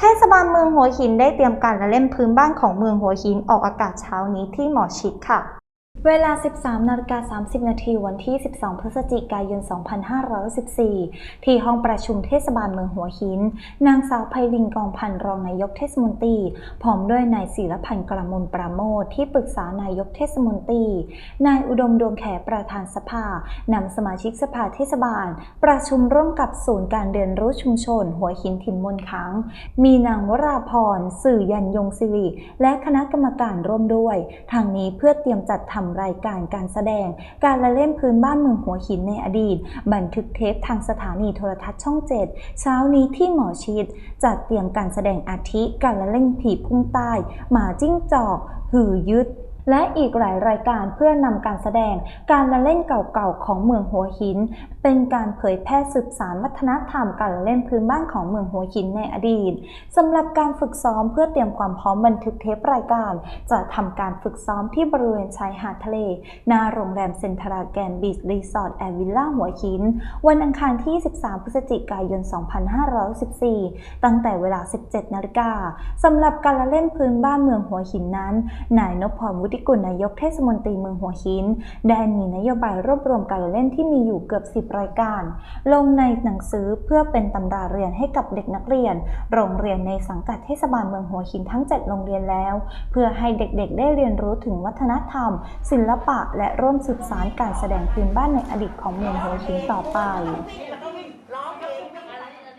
เทศบาลเมืองหัวหินได้เตรียมการละเล่นพื้นบ้านของเมืองหัวหินออกอากาศเช้านี้ที่หมอชิดค่ะ เวลา 13นาฬิกา30 นาทีวันที่ 12 พฤศจิกายน 2514 ที่ห้องประชุมเทศบาลเมืองหัวหิน นางสาวไพลินกองพันธ์รองนายกเทศมนตรี พร้อมด้วยนายศิรพันธ์กระมลปราโมทที่ปรึกษานายกเทศมนตรี นายอุดมดวงแขประธานสภา นำสมาชิกสภาเทศบาล ประชุมร่วมกับศูนย์การเรียนรู้ชุมชน หัวหินถิ่นมนค้าง มีนางวราพร สื่อยันยงศิริ และคณะกรรมการร่วมด้วย ทางนี้เพื่อเตรียมจัดทำรายการการแสดง การละเล่นพื้นบ้านเมืองหัวหินในอดีต บันทึกเทปทางสถานีโทรทัศน์ช่องเจ็ดเช้านี้ที่หมอชิดจัดเตรียมการแสดงอาทิการละเล่นผีพุ่งใต้หมาจิ้งจอก หือยึด และอีกหลายรายการเพื่อนำการแสดง การละเล่นเก่าๆของเมืองหัวหิน เป็นการเผยแพร่สืบสานวัฒนธรรมการละเล่นพื้นบ้านของเมืองหัวหินในอดีตสำหรับการฝึกซ้อมเพื่อเตรียมความพร้อมบันทึกเทปรายการ จะทำการฝึกซ้อมที่บริเวณชายหาดทะเลหน้าโรงแรมเซนทราแกนบีชรีสอร์ทแอนด์วิลล่าหัวหิน วันอังคารที่ 13 พฤศจิกายน 2514 ตั้งแต่เวลา 17 นาฬิกาสำหรับการละเล่นพื้นบ้านเมืองหัวหินนั้นนายนพพรวุฒิกุลนายกเทศมนตรีเมืองหัวหิน ได้มีนโยบายรวบรวมการเล่นที่มีอยู่เกือบ 10 รายการ ลงในหนังสือเพื่อเป็นตำราเรียนให้กับเด็กนักเรียน โรงเรียนในสังกัดเทศบาลเมืองหัวหินทั้ง 7 โรงเรียนแล้ว เพื่อให้เด็กๆ ได้เรียนรู้ถึงวัฒนธรรม ศิลปะ และร่วมสืบสานการแสดงพื้นบ้านในอดีตของเมืองหัวหินต่อไป